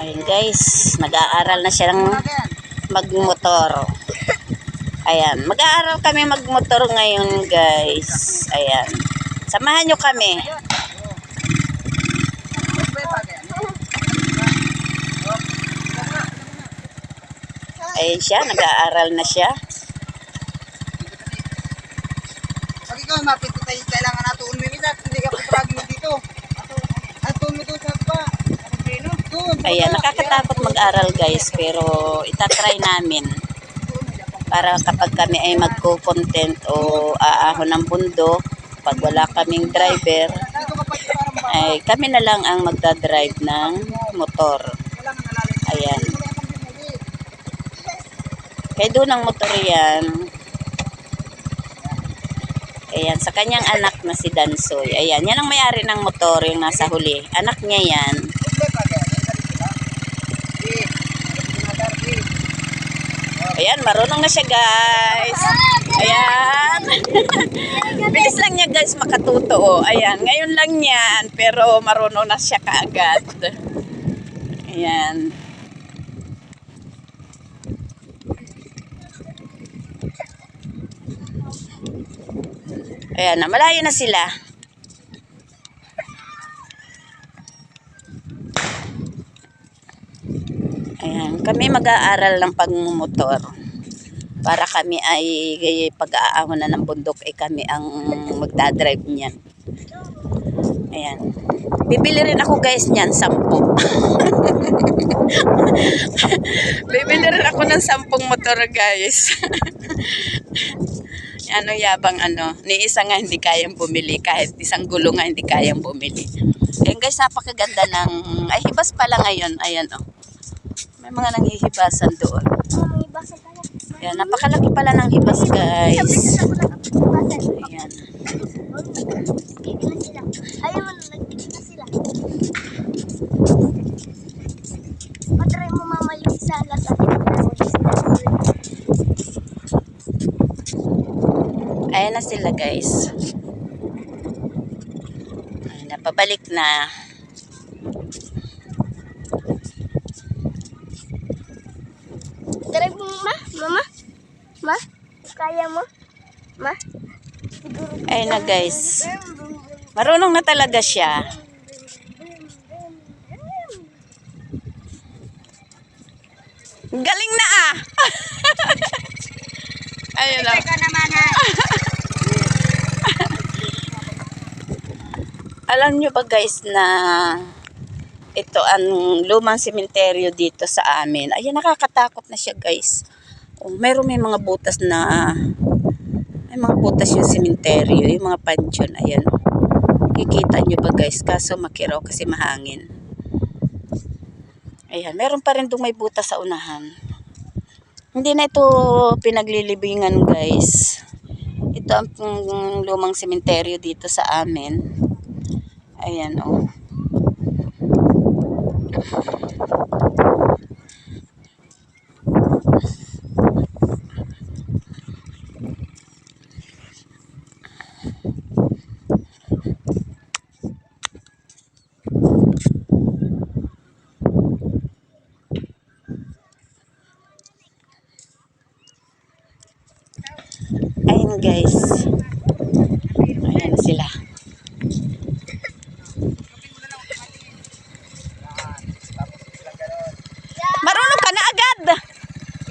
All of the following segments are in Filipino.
Ayun guys, nag-aaral na siya ng magmotor. Ayan, mag-aaral kami magmotor ngayon guys. Ayan. Samahan nyo kami. Ayun siya, nag-aaral na siya. Pag ikaw mapito tayo, kailangan nato umimitat. Hindi ka pagpagin mo dito. Ato mo doon sa ba? Doon. Ayan, nakakatakot mag-aral guys, pero itatry namin para kapag kami ay magko-content o aahon ng bundok, pag wala kaming driver, ay kami na lang ang magdadrive ng motor. Ayan. Kaya doon ang motor yan. Ayan, sa kanyang anak na si Dansoy. Ayan, yan ang may-ari ng motor, yung nasa huli. Anak niya yan. Ayan, marunong na siya guys. Ayan. Bilis lang niya guys makatuto. oh. Ayan, ngayon lang yan. Pero marunong na siya kaagad. Ayan. Ayan malayo na sila. Ayan, kami mag-aaral ng pagmumotor. Para kami ay pag-aahon na ng bundok ay kami ang magdadrive niyan. Ayan. Bibili rin ako guys niyan, sampu. Bibili rin ako ng sampung motor guys. ano yabang ano, ni isa nga hindi kayang bumili kahit isang gulo nga hindi kayang bumili. Ayan guys, napakaganda ng, ay hibas pala ngayon, ayan oh. May mga nanghihibasan doon. Ayan, napakalaki pala ng hibas guys. Ayan. Ayaw mo na, nagtigil na sila. Patry mo mama yung salat at Ayan na sila guys. Ayan, napabalik na. Mama? Ma? Kaya mo? Ma? Ayan na guys. Marunong na talaga siya. Galing na ah! Ayun oh. Ikaw naman ha. Alam nyo ba guys na ito ang lumang sementeryo dito sa amin. Ayan, nakakatakot na siya guys. Oh, meron may mga butas na may mga butas yung sementeryo, yung mga pansyon. Ayan. Kikita nyo ba guys? Kaso makiraw kasi mahangin. Ayan, meron pa rin doon may butas sa unahan. Hindi na ito pinaglilibingan guys. Ito ang lumang sementeryo dito sa amin. Ayan, oh. Ayan guys. Ayan na sila. Marunong ka na agad.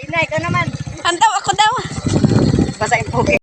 Inay ka naman. Andaw ako daw. Basta yung pogi.